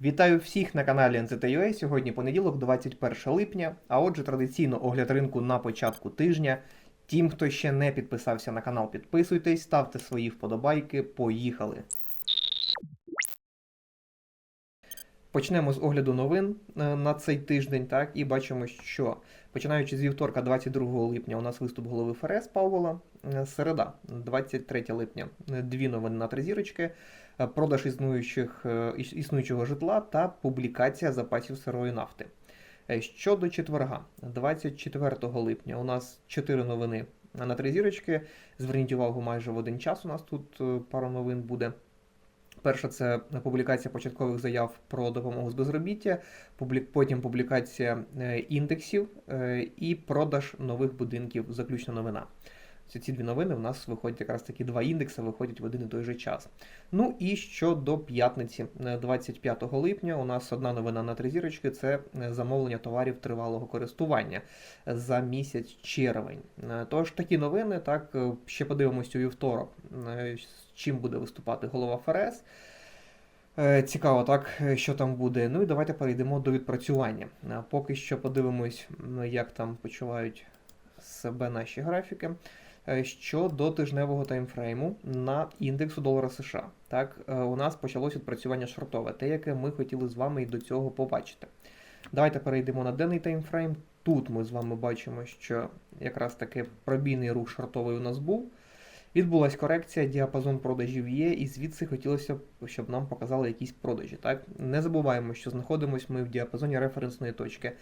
Вітаю всіх на каналі NZTUA. Сьогодні понеділок, 21 липня. А отже, традиційно огляд ринку на початку тижня. Тим, хто ще не підписався на канал, підписуйтесь, ставте свої вподобайки. Поїхали. Почнемо з огляду новин е, на цей тиждень. Так, і бачимо, що починаючи з вівторка, 22 липня, у нас виступ голови ФРС Павла. Е, Середа, 23 липня, е, дві новини на три зірочки. Е, Продаж існуючих, е, існуючого житла та публікація запасів сирої нафти. Е, Щодо четверга, 24 липня, у нас чотири новини на три зірочки. Зверніть увагу, майже в один час у нас тут пару новин буде. Перша це публікація початкових заяв про допомогу з безробіття, потім публікація індексів і продаж нових будинків. Заключна новина. Ці дві новини в нас виходять якраз такі два індекси, виходять в один і той же час. Ну і щодо п'ятниці, е, 25 липня, у нас одна новина на три зірочки це е, замовлення товарів тривалого користування за місяць червень. Е, Тож такі новини, так, е, ще подивимось у вівторок, е, з чим буде виступати голова ФРС. Е, Цікаво, так, е, що там буде. Ну і давайте перейдемо до відпрацювання. Е, Поки що подивимось, як там почувають себе наші графіки. Е, Щодо тижневого таймфрейму на індексу долара США. Так, е, у нас почалось відпрацювання шортове, те, яке ми хотіли з вами і до цього побачити. Давайте перейдемо на денний таймфрейм. Тут ми з вами бачимо, що якраз таки пробійний рух шортовий у нас був. Відбулась корекція, діапазон продажів є, і звідси хотілося б, щоб нам показали якісь продажі. Так? Не забуваємо, що знаходимося ми в діапазоні референсної точки,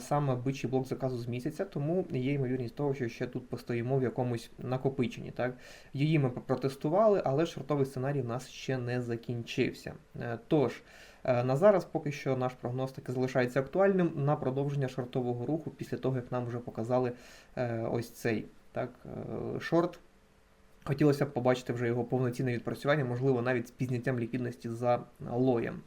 саме бичий блок заказу з місяця, тому є ймовірність того, що ще тут постоїмо в якомусь накопиченні. Так? Її ми протестували, але шортовий сценарій в нас ще не закінчився. Е, Тож, е, на зараз поки що наш прогноз таки залишається актуальним на продовження шортового руху після того, як нам вже показали е, ось цей так, шорт. Хотілося б побачити вже його повноцінне відпрацювання, можливо, навіть з підняттям ліквідності за лоєм.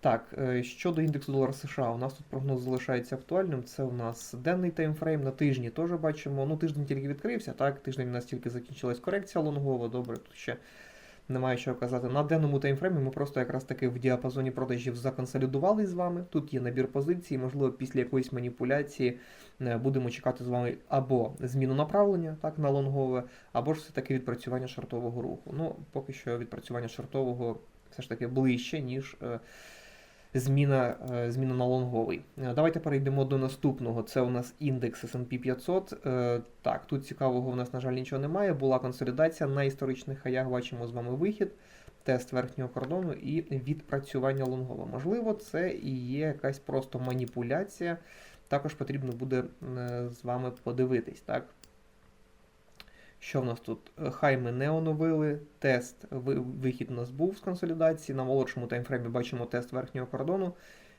Так, е, щодо індексу долара США, у нас тут прогноз залишається актуальним. Це у нас денний таймфрейм на тижні теж бачимо. Ну, тиждень тільки відкрився, так, тиждень у нас тільки закінчилась корекція лонгова, добре, тут ще немає що казати. На денному таймфреймі ми просто якраз таки в діапазоні продажів законсолідували з вами. Тут є набір позицій, можливо, після якоїсь маніпуляції е, будемо чекати з вами або зміну направлення так, на лонгове, або ж все-таки відпрацювання шортового руху. Ну, поки що відпрацювання шортового все ж таки ближче, ніж е, зміна, е, зміна на лонговий. Е, Давайте перейдемо до наступного. Це у нас індекс S&P 500. Е, Так, тут цікавого у нас, на жаль, нічого немає. Була консолідація на історичних хаях. Бачимо з вами вихід, тест верхнього кордону і відпрацювання лонгового. Можливо, це і є якась просто маніпуляція. Також потрібно буде з вами подивитись, так? Що в нас тут? Е, Хай ми не оновили. Тест вихід у нас був з консолідації. На молодшому таймфреймі бачимо тест верхнього кордону.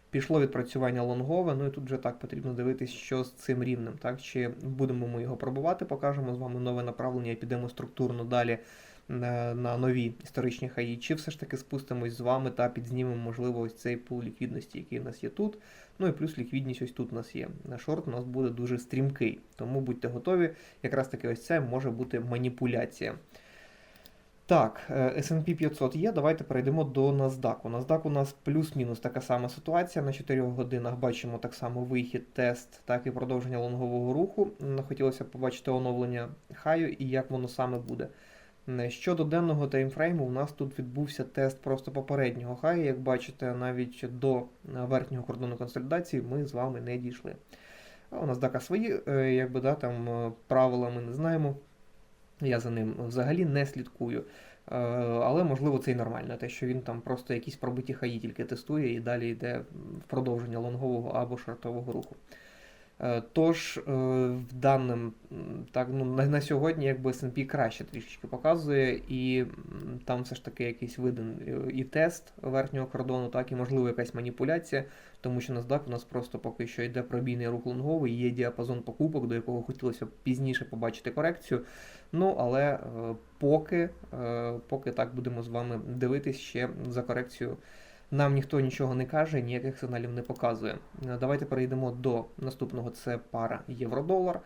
Пішло відпрацювання лонгове. Ну і тут вже так потрібно дивитись, що з цим рівнем. Так? Чи будемо ми його пробувати, покажемо з вами нове направлення і підемо структурно далі на, на нові історичні хаї, чи все ж таки спустимось з вами та підзнімемо, можливо, ось цей пул ліквідності, який у нас є тут. Ну і плюс ліквідність ось тут у нас є. Шорт у нас буде дуже стрімкий, тому будьте готові. Якраз таки ось це може бути маніпуляція. Так, е, S&P 500 є. Давайте перейдемо до NASDAQ. NASDAQ у нас плюс-мінус така сама ситуація. На 4 годинах бачимо так само вихід, тест, так і продовження лонгового руху. Хотілося побачити оновлення хаю і як воно саме буде. М, Щодо денного таймфрейму, у нас тут відбувся тест просто попереднього хаю. Як бачите, навіть до е, верхнього кордону консолідації ми з вами не дійшли. У NASDAQ свої, е, якби да, там е, правила ми не знаємо. Я за ним взагалі не слідкую. Е, Але можливо це і нормально, те, що він там просто якісь пробиті хаї тільки тестує і далі йде в продовження лонгового або шортового руху. Е, Тож, е, в даним, так, ну, на, на сьогодні якби S&P краще трішечки показує, і там все ж таки якийсь виден е, і тест верхнього кордону, так, і можливо якась маніпуляція, тому що NASDAQ у нас просто поки що йде пробійний рух лонговий, є діапазон покупок, до якого хотілося б пізніше побачити корекцію. Ну, але поки, поки так будемо з вами дивитись ще за корекцію. Нам ніхто нічого не каже, ніяких сигналів не показує. Е, Давайте перейдемо до наступного. Це пара євро-долар.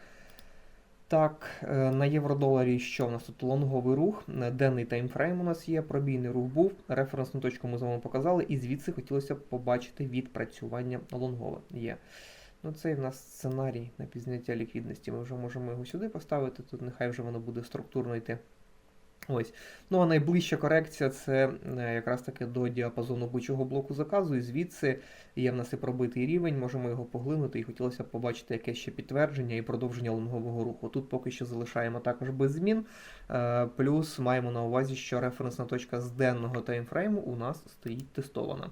Так, е, на євро-доларі що в нас тут лонговий рух, е, денний таймфрейм у нас є, пробійний рух був, референсну точку ми з вами показали, і звідси хотілося б побачити відпрацювання лонгове є. Ну, Цей в нас сценарій на пізняття ліквідності. Ми вже можемо його сюди поставити, тут нехай вже воно буде структурно йти. Ось. Ну а найближча корекція це е, якраз таки до діапазону бичого блоку заказу, і звідси є в нас і пробитий рівень, можемо його поглинути, і хотілося б побачити якесь ще підтвердження і продовження лонгового руху. Тут поки що залишаємо також без змін. Е, плюс маємо на увазі, що референсна точка з денного таймфрейму у нас стоїть тестована.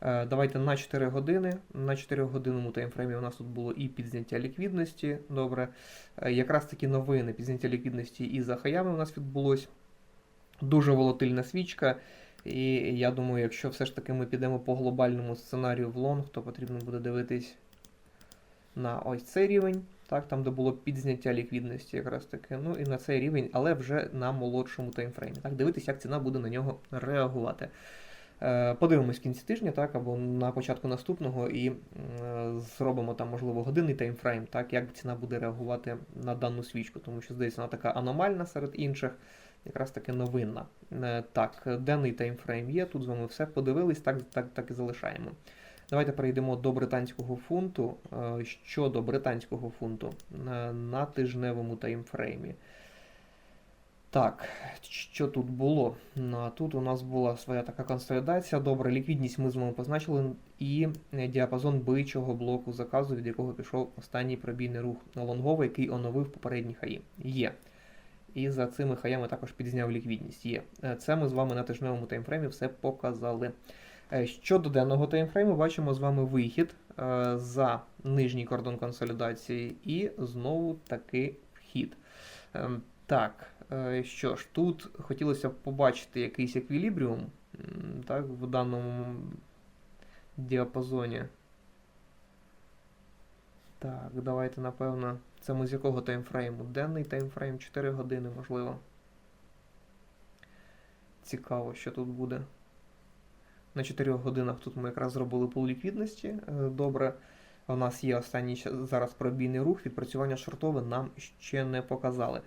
Е, давайте на 4 години. На 4 годинному таймфреймі у нас тут було і підзняття ліквідності. Добре. Якраз такі новини підзняття ліквідності і за хаями у нас відбулось. Дуже волатильна свічка. І я думаю, якщо все ж таки ми підемо по глобальному сценарію в лонг, то потрібно буде дивитись на ось цей рівень, так, там де було підзняття ліквідності, якраз таки. Ну і на цей рівень, але вже на молодшому таймфреймі. Так, Дивитись, як ціна буде на нього реагувати. Е, подивимось в кінці тижня, так, або на початку наступного, і зробимо там, можливо, годинний таймфрейм, так, як ціна буде реагувати на дану свічку, тому що здається, вона така аномальна серед інших якраз таки новинна. Е, так, денний таймфрейм є. Тут з вами все подивились, так, так, так і залишаємо. Давайте перейдемо до британського фунту. Е, щодо британського фунту е, на тижневому таймфреймі. Так, що тут було? Тут у нас була своя така консолідація. Добре, ліквідність ми з вами позначили, і діапазон бичого блоку заказу, від якого пішов останній пробійний рух на лонговий, який оновив попередні хаї. Є. І за цими хаями також підзняв ліквідність. Є. Е, це ми з вами на тижневому таймфреймі все показали. Е, щодо денного таймфрейму, бачимо з вами вихід е, за нижній кордон консолідації і знову таки вхід. Так, що ж, тут хотілося б побачити якийсь еквілібріум так, в даному діапазоні. Так, давайте, напевно, це ми з якого таймфрейму? Денний таймфрейм 4 години, можливо. Цікаво, що тут буде. На 4 годинах тут ми якраз зробили пул ліквідності. Е, добре. У нас є останній зараз пробійний рух, відпрацювання шортове нам ще не показали.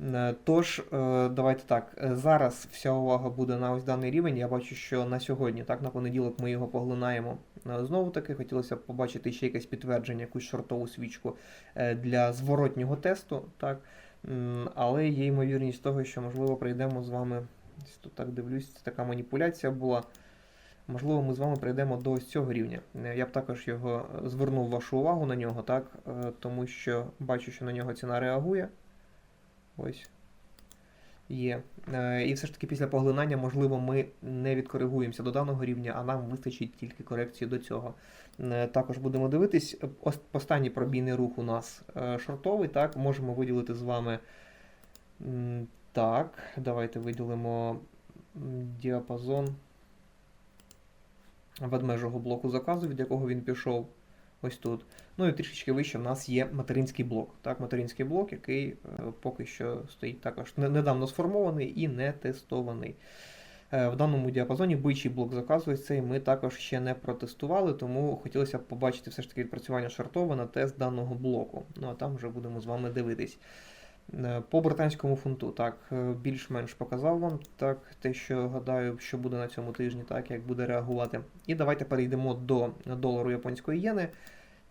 Е, тож, е, давайте так. Е, зараз вся увага буде на ось даний рівень. Я бачу, що на сьогодні, так, на понеділок ми його поглинаємо. Знову таки, хотілося б побачити ще якесь підтвердження, якусь шортову свічку для зворотнього тесту. так. Але є ймовірність того, що, можливо, прийдемо з вами. Тут так дивлюсь, така маніпуляція була. Можливо, ми з вами прийдемо до ось цього рівня. Я б також його звернув вашу увагу на нього, так, тому що бачу, що на нього ціна реагує. Ось. Є. Е, і все ж таки після поглинання, можливо, ми не відкоригуємося до даного рівня, а нам вистачить тільки корекції до цього. Е, також будемо дивитись. Останній пробійний рух у нас е, шортовий. так, Можемо виділити з вами. Так, давайте виділимо діапазон ведмежого блоку заказу, від якого він пішов. Ось тут. Ну і трішечки вище в нас є материнський блок. Так, Материнський блок, який е, поки що стоїть також недавно сформований і не тестований. Е, в даному діапазоні бичий блок заказу ось цей ми також ще не протестували, тому хотілося б побачити все ж таки відпрацювання шартове на тест даного блоку. Ну а там вже будемо з вами дивитись. Е, по британському фунту, так, більш-менш показав вам так, те, що гадаю, що буде на цьому тижні, так, як буде реагувати. І давайте перейдемо до долару японської єни.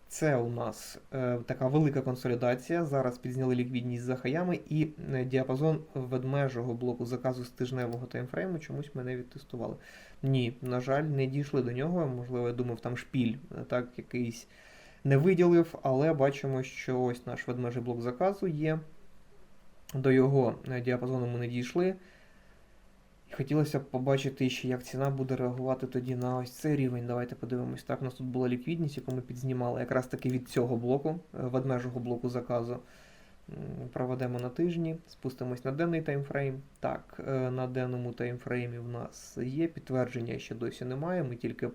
Це у нас е, така велика консолідація. Зараз підзняли ліквідність за хаями, і е, діапазон ведмежого блоку заказу з тижневого таймфрейму чомусь ми не відтестували. Ні, на жаль, не дійшли до нього. Можливо, я думав, там шпіль е, так якийсь не виділив, але бачимо, що ось наш ведмежий блок заказу є. До його е, діапазону ми не дійшли. Хотілося б побачити ще, як ціна буде реагувати тоді на ось цей рівень. Давайте подивимось. Так, у нас тут була ліквідність, яку ми підзнімали якраз таки від цього блоку, е, ведмежого блоку заказу. Проведемо на тижні, спустимось на денний таймфрейм. Так, е, на денному таймфреймі в нас є підтвердження, ще досі немає. Ми тільки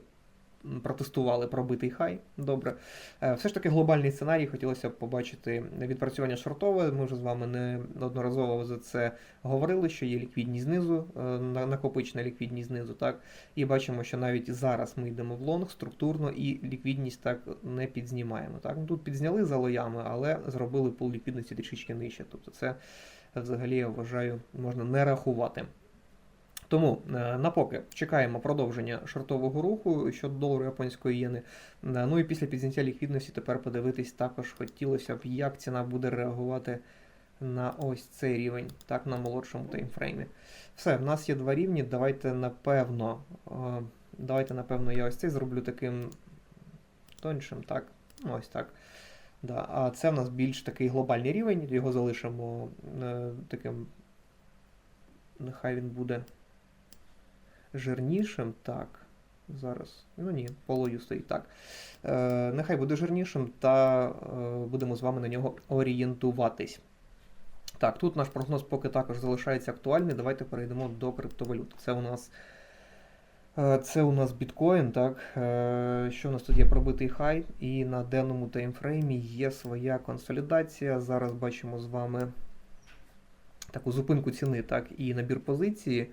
протестували пробитий хай. Добре. Е, Все ж таки глобальний сценарій хотілося б побачити відпрацювання шортове. Ми вже з вами неодноразово за це говорили, що є ліквідність знизу, е, накопичена ліквідність знизу, так. І бачимо, що навіть зараз ми йдемо в лонг структурно і ліквідність так не підзнімаємо. Так. Ну, Тут підзняли за лоями, але зробили пул ліквідності трішечки нижче. Тобто це взагалі я вважаю можна не рахувати. Тому е, напоки чекаємо продовження шортового руху щодо долару японської єни. Е, Ну і після підняття ліквідності тепер подивитись також хотілося б, як ціна буде реагувати на ось цей рівень, так, на молодшому таймфреймі. Все, в нас є два рівні. Давайте напевно, е, давайте, напевно, я ось цей зроблю таким тоншим, так. Ну, ось так. Да. А це в нас більш такий глобальний рівень, його залишимо е, таким. Нехай він буде жирнішим. Так. Зараз. Ну ні, полою стоїть так. Е, нехай буде жирнішим, та е, будемо з вами на нього орієнтуватись. Так, тут наш прогноз поки також залишається актуальний. Давайте перейдемо до криптовалют. Це у нас. е, Це у нас біткоін, так. Е, Що у нас тут є пробитий хай, і на денному таймфреймі є своя консолідація. Зараз бачимо з вами таку зупинку ціни, так, і набір позиції.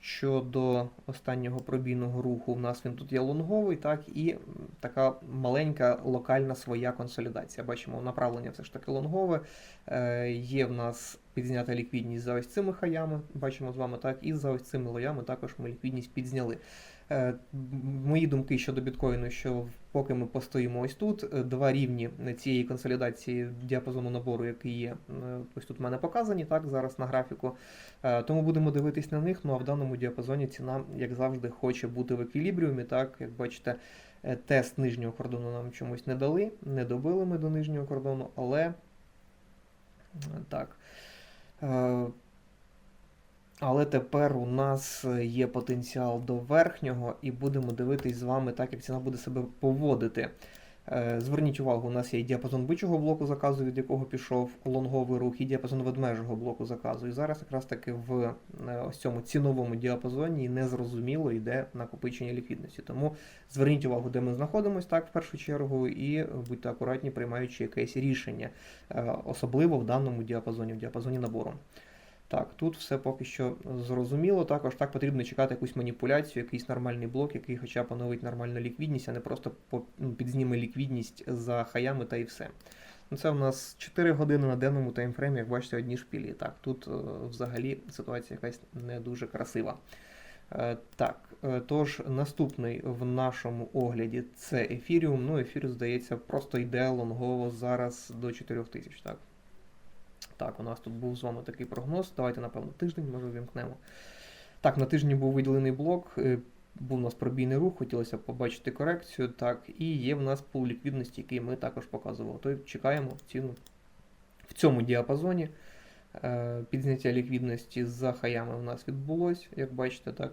Щодо останнього пробійного руху, в нас він тут є лонговий, так, і така маленька локальна своя консолідація. Бачимо, направлення все ж таки лонгове. Е, Є в нас підзнята ліквідність за ось цими хаями, бачимо з вами так, і за ось цими лоями також ми ліквідність підзняли. Е, Мої думки щодо біткоїну, що поки ми постоїмо ось тут, е, два рівні цієї консолідації діапазону набору, який є, е, ось тут в мене показані, так, зараз на графіку. Тому будемо дивитись на них. Ну а в даному діапазоні ціна, як завжди, хоче бути в еквілібріумі. Так, як бачите, тест нижнього кордону нам чомусь не дали, не добили ми до нижнього кордону, але так. Е, Але тепер у нас є потенціал до верхнього, і будемо дивитись з вами так, як ціна буде себе поводити. Е, Зверніть увагу, у нас є діапазон бичого блоку заказу, від якого пішов лонговий рух, і діапазон ведмежого блоку заказу. І зараз якраз таки в е, ось цьому ціновому діапазоні незрозуміло йде накопичення ліквідності. Тому зверніть увагу, де ми знаходимося так в першу чергу, і будьте акуратні, приймаючи якесь рішення, е, особливо в даному діапазоні, в діапазоні набору. Так, тут все поки що зрозуміло. Також так потрібно чекати якусь маніпуляцію, якийсь нормальний блок, який хоча б поновить нормальну ліквідність, а не просто ну, підзніме ліквідність за хаями та і все. Ну, Це у нас 4 години на денному таймфреймі, як бачите, одні шпілі. Так, тут е, взагалі ситуація якась не дуже красива. Е, Так, е, тож наступний в нашому огляді це ефіріум. Ну, ефір, здається, просто йде лонгово зараз до 4000, так? Так, у нас тут був з вами такий прогноз. Давайте, напевно, тиждень, може, вімкнемо. Так, на тижні був виділений блок, е, був у нас пробійний рух, хотілося побачити корекцію. Так, і є в нас пул ліквідності, який ми також показували. То чекаємо ціну в цьому діапазоні. Е, Підзняття ліквідності за хаями у нас відбулось, як бачите, так.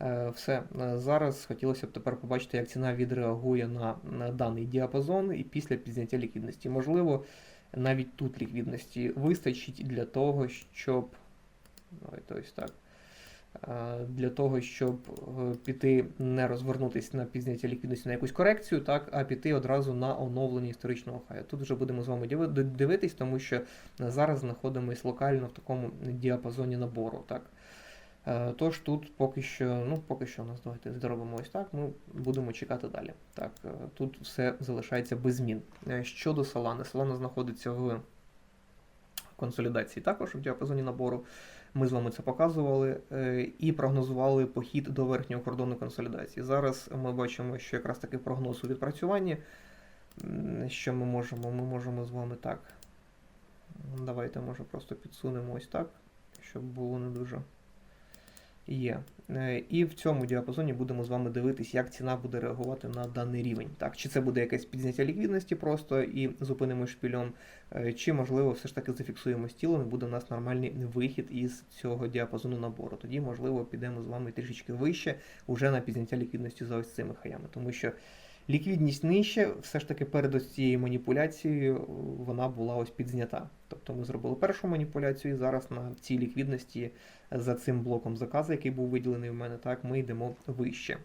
Е, Все. Зараз хотілося б тепер побачити, як ціна відреагує на, на даний діапазон і після підзняття ліквідності. Можливо, навіть тут ліквідності вистачить для того, щоб. Давайте ось так. Для того, щоб е, піти не розвернутися на пізняття ліквідності на якусь корекцію, так, а піти одразу на оновлення історичного хаю. Тут вже будемо з вами дивитись, тому що зараз знаходимось локально в такому діапазоні набору. Так. Е, Тож тут поки що, ну поки що у нас давайте зробимо ось так. Ми будемо чекати далі. Так, е, тут все залишається без змін. Е, Щодо Solana, Solana знаходиться в консолідації також в діапазоні набору. Ми з вами це показували і прогнозували похід до верхнього кордону консолідації. Зараз ми бачимо, що якраз таки прогноз у відпрацюванні. Що ми можемо? Ми можемо з вами так. Давайте, може, просто підсунемо ось так, щоб було не дуже. Є. Е, І в цьому діапазоні будемо з вами дивитись, як ціна буде реагувати на даний рівень. Так, чи це буде якесь підняття ліквідності просто і зупинимо шпільом, е, чи можливо все ж таки зафіксуємо стілом і буде у нас нормальний вихід із цього діапазону набору. Тоді, можливо, підемо з вами трішечки вище уже на підняття ліквідності за ось цими хаями. Тому що ліквідність нижче, все ж таки перед ось цією маніпуляцією е, вона була ось підзнята. Тобто ми зробили першу маніпуляцію, і зараз на цій ліквідності за цим блоком заказу, який був виділений в мене, так, ми йдемо вище.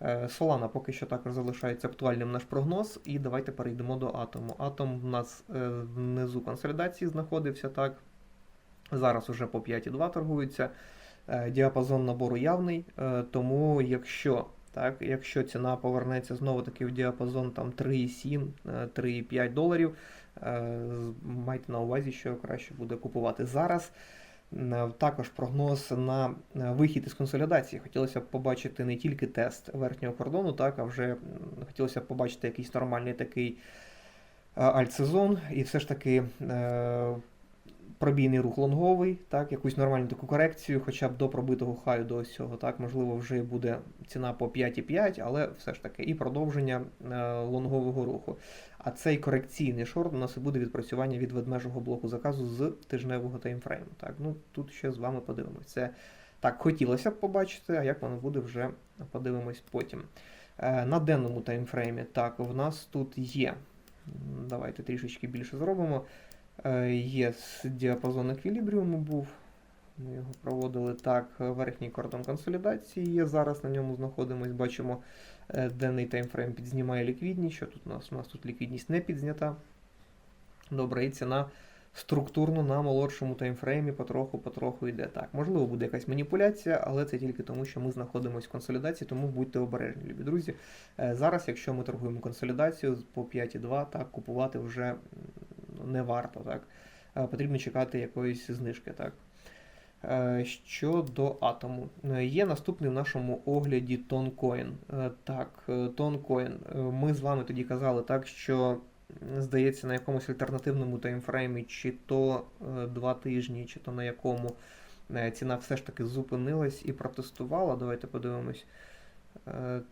Е, Solana поки що також залишається актуальним наш прогноз. І давайте перейдемо до атому. Атом в нас е, внизу консолідації знаходився так. Зараз уже по 5,2 торгується. Е, Діапазон набору явний, е, тому якщо так, якщо ціна повернеться знову таки в діапазон там 3,7, е, 3,5 доларів, е, майте на увазі, що краще буде купувати зараз. Е, Також прогноз на вихід із консолідації. Хотілося б побачити не тільки тест верхнього кордону, так, а вже хотілося б побачити якийсь нормальний такий альтсезон, і все ж таки пробійний рух лонговий, так, якусь нормальну таку корекцію, хоча б до пробитого хаю до ось цього. Так, можливо, вже буде ціна по 5,5, але все ж таки і продовження е, лонгового руху. А цей корекційний шорт у нас буде відпрацювання від ведмежого блоку заказу з тижневого таймфрейму. Так, ну тут ще з вами подивимось. Це так хотілося б побачити, а як воно буде, вже подивимось потім. Е, На денному таймфреймі, так, в нас тут є. Давайте трішечки більше зробимо. Е, Є діапазон еквілібріуму був. Ми його проводили так. Верхній кордон консолідації є. Зараз на ньому знаходимось. Бачимо, е, денний таймфрейм підзнімає ліквідність. Що тут у нас? У нас тут ліквідність не підзнята. Добре, і ціна структурно на молодшому таймфреймі потроху-потроху йде. Так, можливо, буде якась маніпуляція, але це тільки тому, що ми знаходимося в консолідації, тому будьте обережні, любі друзі. Е, Зараз, якщо ми торгуємо консолідацію по 5,2, так, купувати вже не варто. Так. Е, Потрібно чекати якоїсь знижки. Так. Е, Щодо атому, Е, є наступний в нашому огляді тонкоін. Так, тонкоін. Ми з вами тоді казали, так, що здається, на якомусь альтернативному таймфреймі, чи то два тижні, чи то на якому ціна все ж таки зупинилась і протестувала. Давайте подивимось.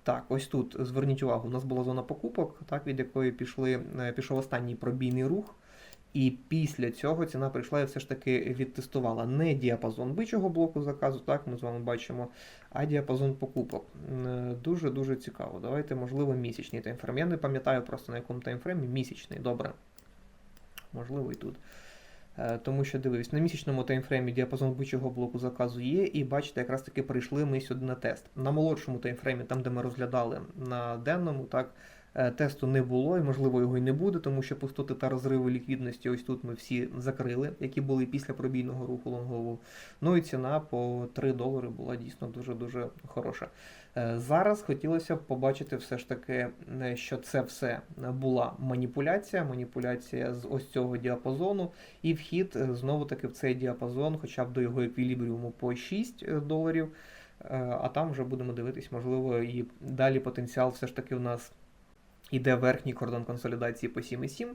Так, ось тут зверніть увагу, у нас була зона покупок, так, від якої пішли, пішов останній пробійний рух. І після цього ціна прийшла і все ж таки відтестувала не діапазон бичого блоку заказу, так ми з вами бачимо, а діапазон покупок. Дуже-дуже цікаво. Давайте, можливо, місячний таймфрейм. Я не пам'ятаю просто на якому таймфреймі. Місячний, добре. Можливо, і тут. Е, Тому що дивись, на місячному таймфреймі діапазон бичого блоку заказу є, і бачите, якраз таки прийшли ми сюди на тест. На молодшому таймфреймі, там де ми розглядали на денному, так, тесту не було, і можливо його й не буде, тому що пустоти та розриви ліквідності ось тут ми всі закрили, які були після пробійного руху лонгового. Ну і ціна по 3 долари була дійсно дуже-дуже хороша. Е, Зараз хотілося б побачити все ж таки, е, що це все була маніпуляція, маніпуляція з ось цього діапазону, і вхід е, знову таки в цей діапазон, хоча б до його еквілібріуму по 6 е, доларів. Е, А там вже будемо дивитись, можливо, і далі потенціал все ж таки в нас іде верхній кордон консолідації по 7,7.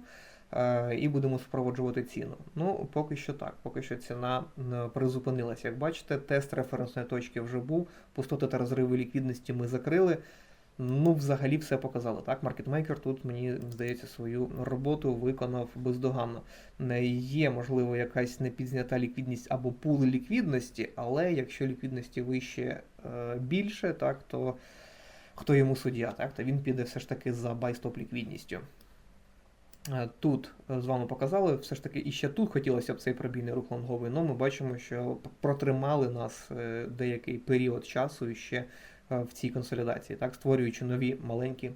е, І будемо спроводжувати ціну. Ну, поки що так, поки що ціна призупинилася. Як бачите, тест референсної точки вже був, пустоти та розриви ліквідності ми закрили. Ну, взагалі все показало. Так, маркетмейкер тут, мені здається, свою роботу виконав бездоганно. Не є, можливо, якась непідзнята ліквідність або пули ліквідності, але якщо ліквідності вище е, більше, так, то хто йому суддя, так, Та він піде все ж таки за байстоп ліквідністю. Е, Тут е, з вами показали, все ж таки, і ще тут хотілося б цей пробійний рух лонговий, але ми бачимо, що протримали нас е, деякий період часу ще в цій консолідації, так, створюючи нові маленькі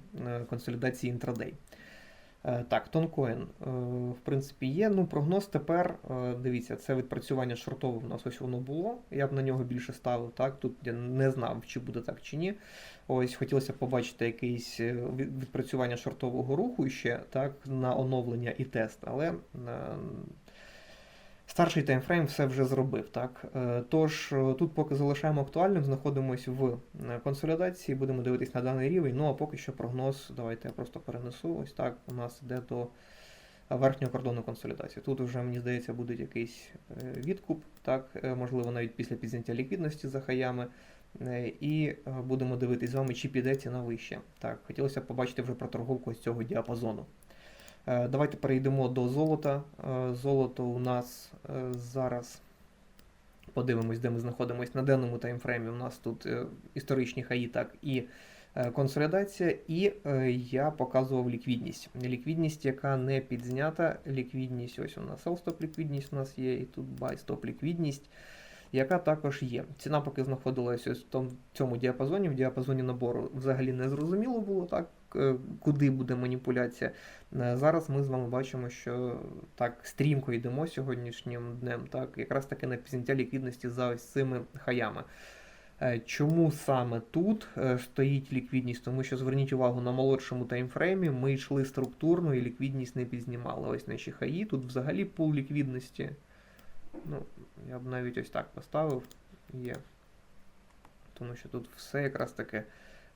консолідації інтрадей. Е, Так, тонкоін, е, в принципі, є. Ну, прогноз тепер, е, дивіться, це відпрацювання шортове в нас ось воно було. Я б на нього більше ставив. Так, тут я не знав, чи буде так чи ні. Ось хотілося побачити якесь відпрацювання шортового руху ще так, на оновлення і тест, але старший таймфрейм все вже зробив. Так. Е, Тож е, тут поки залишаємо актуальним, знаходимося в е, консолідації, будемо дивитись на даний рівень. Ну а поки що прогноз, давайте я просто перенесу. Ось так у нас йде до верхнього кордону консолідації. Тут вже, мені здається, буде якийсь відкуп, так, можливо, навіть після підняття ліквідності за хаями. І будемо дивитись з вами, чи піде ціна вище. Так, хотілося б побачити вже проторговку з цього діапазону. Е, Давайте перейдемо до золота. Е, Золото у нас е, зараз подивимось, де ми знаходимося на денному таймфреймі. У нас тут історичні хаї, так і консолідація, і я показував ліквідність. Ліквідність, яка не підзнята. Ліквідність, ось у нас sell-stop ліквідність у нас є, і тут buy-stop ліквідність. яка також є. Ціна поки знаходилася в цьому діапазоні, в діапазоні набору взагалі не зрозуміло було, так, куди буде маніпуляція. Е, Зараз ми з вами бачимо, що так стрімко йдемо сьогоднішнім днем, так, якраз таки на підняття ліквідності за ось цими хаями. Е, Чому саме тут е, стоїть ліквідність? Тому що зверніть увагу на молодшому таймфреймі ми йшли структурно і ліквідність не підзнімали. Ось наші хаї. Тут взагалі пул ліквідності. Ну, я б навіть ось так поставив. Є. Тому що тут все якраз таке.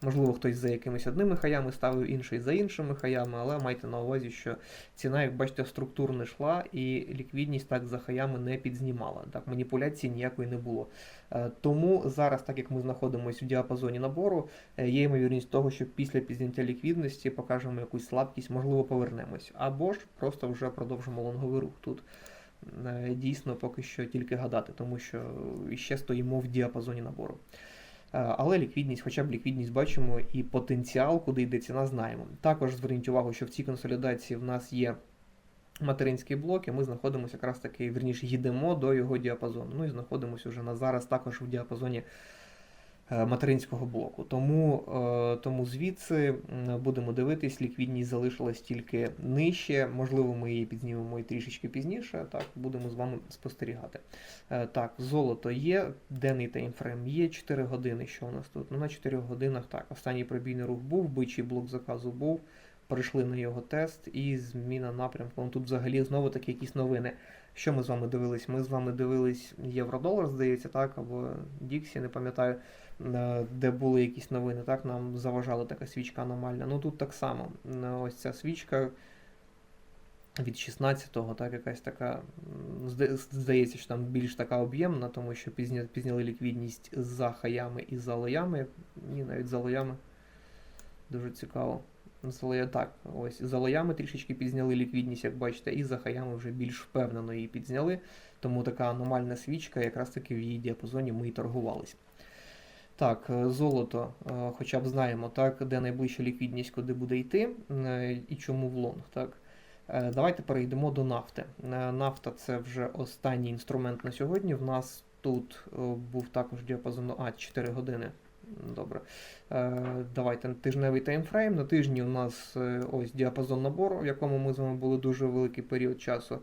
Можливо, хтось за якимись одними хаями ставив, інший за іншими хаями, але майте на увазі, що ціна, як бачите, структурно йшла, і ліквідність так за хаями не підзнімала. Так, маніпуляції ніякої не було. Е, Тому зараз, так як ми знаходимося в діапазоні набору, е, є ймовірність того, що після підняття ліквідності покажемо якусь слабкість, можливо, повернемось. Або ж просто вже продовжимо лонговий рух. Тут е, дійсно поки що тільки гадати, тому що ще стоїмо в діапазоні набору. Е, Але ліквідність, хоча б ліквідність бачимо і потенціал, куди йде ціна, знаємо. Також зверніть увагу, що в цій консолідації в нас є материнський блок, і ми знаходимося якраз таки, вірніше, їдемо до його діапазону. Ну і знаходимося вже на зараз також в діапазоні материнського блоку. Тому, е, тому звідси будемо дивитись, ліквідність залишилась тільки нижче. Можливо, ми її підзнімемо і трішечки пізніше. Так, будемо з вами спостерігати. Е, Так, золото є, денний таймфрейм є 4 години. Що у нас тут? Ну, на 4 годинах так. Останній пробійний рух був, бичий блок заказу був. Перейшли на його тест і зміна напрямку. Ну, Тут взагалі знову такі якісь новини. Що ми з вами дивились? Ми з вами дивились євро-долар, здається, так, або Діксі, не пам'ятаю, е, де були якісь новини. Так, нам заважала така свічка аномальна. Ну тут так само. Е, Ось ця свічка від 16-го, так, якась така, здається, що там більш така об'ємна, тому що пізня, пізняли ліквідність за хаями і за лоями. Ні, навіть за лоями. Дуже цікаво. Так, ось за лоями трішечки підзняли ліквідність, як бачите, і за хаями вже більш впевнено її підзняли. Тому така аномальна свічка, якраз таки в її діапазоні ми і торгувалися. Так, е, золото, е, хоча б знаємо, так, де найближча ліквідність, куди буде йти, е, і чому в лонг. Так. Давайте перейдемо до нафти. Нафта це вже останній інструмент на сьогодні. В нас тут був також діапазон, а, 4 години. Добре. Давайте тижневий таймфрейм. На тижні у нас ось діапазон набору, в якому ми з вами були дуже великий період часу.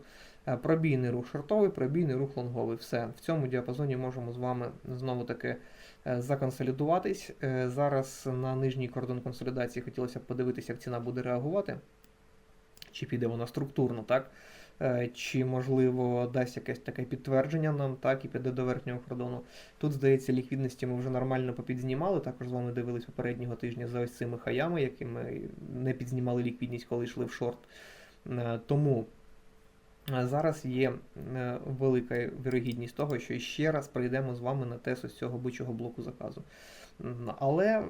Пробійний рух шортовий, пробійний рух лонговий. Все. В цьому діапазоні можемо з вами знову таки законсолідуватись. Е, Зараз на нижній кордон консолідації хотілося б подивитися, як ціна буде реагувати. Чи піде вона структурно, так? Е, Чи, можливо, дасть якесь таке підтвердження нам, так, і піде до верхнього кордону. Тут, здається, ліквідності ми вже нормально попідзнімали. Також з вами дивились попереднього тижня за ось цими хаями, які ми не підзнімали ліквідність, коли йшли в шорт. Е, Тому е, зараз є е, велика вірогідність того, що ще раз прийдемо з вами на тест ось цього бичого блоку заказу. Але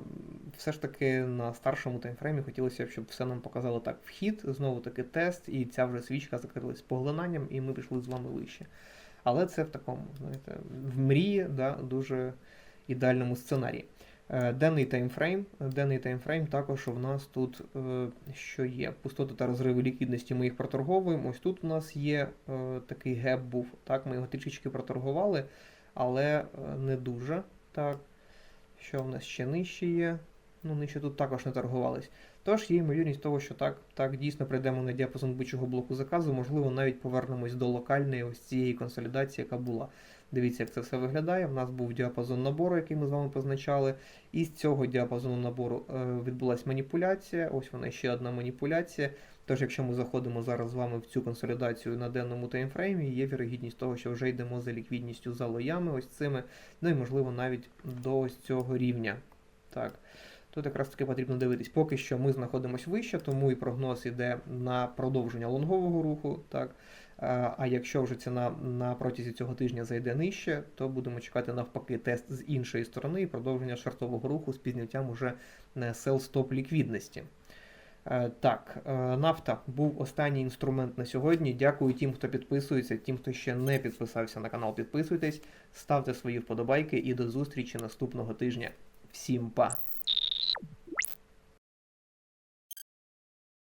все ж таки на старшому таймфреймі хотілося б, щоб все нам показало так вхід, знову таки тест, і ця вже свічка закрилась поглинанням, і ми пішли з вами вище. Але це в такому, знаєте, в мрії, да, дуже ідеальному сценарії. Е, Денний таймфрейм. Денний таймфрейм також у нас тут е, що є? Пустоти та розриви ліквідності ми їх проторговуємо. Ось тут у нас є е, такий геп був. Так, ми його трішечки проторгували, але не дуже. Так. Що в нас ще нижче є? Ну, нижче тут також не торгувались. Тож є ймовірність того, що так, так дійсно прийдемо на діапазон бичого блоку заказу, можливо, навіть повернемось до локальної ось цієї консолідації, яка була. Дивіться, як це все виглядає. У нас був діапазон набору, який ми з вами позначали. І з цього діапазону набору е, відбулася маніпуляція. Ось вона ще одна маніпуляція. Тож, якщо ми заходимо зараз з вами в цю консолідацію на денному таймфреймі, є вірогідність того, що вже йдемо за ліквідністю за лоями, ось цими, ну і можливо навіть до ось цього рівня. Так. Тут якраз таки потрібно дивитись. Поки що ми знаходимося вище, тому і прогноз іде на продовження лонгового руху. Так. Е, А якщо вже ціна на протязі цього тижня зайде нижче, то будемо чекати навпаки тест з іншої сторони і продовження шартового руху з підняттям уже сел-стоп ліквідності. Е, Так, е, нафта був останній інструмент на сьогодні. Дякую тим, хто підписується, тим, хто ще не підписався на канал, підписуйтесь, ставте свої вподобайки і до зустрічі наступного тижня. Всім па!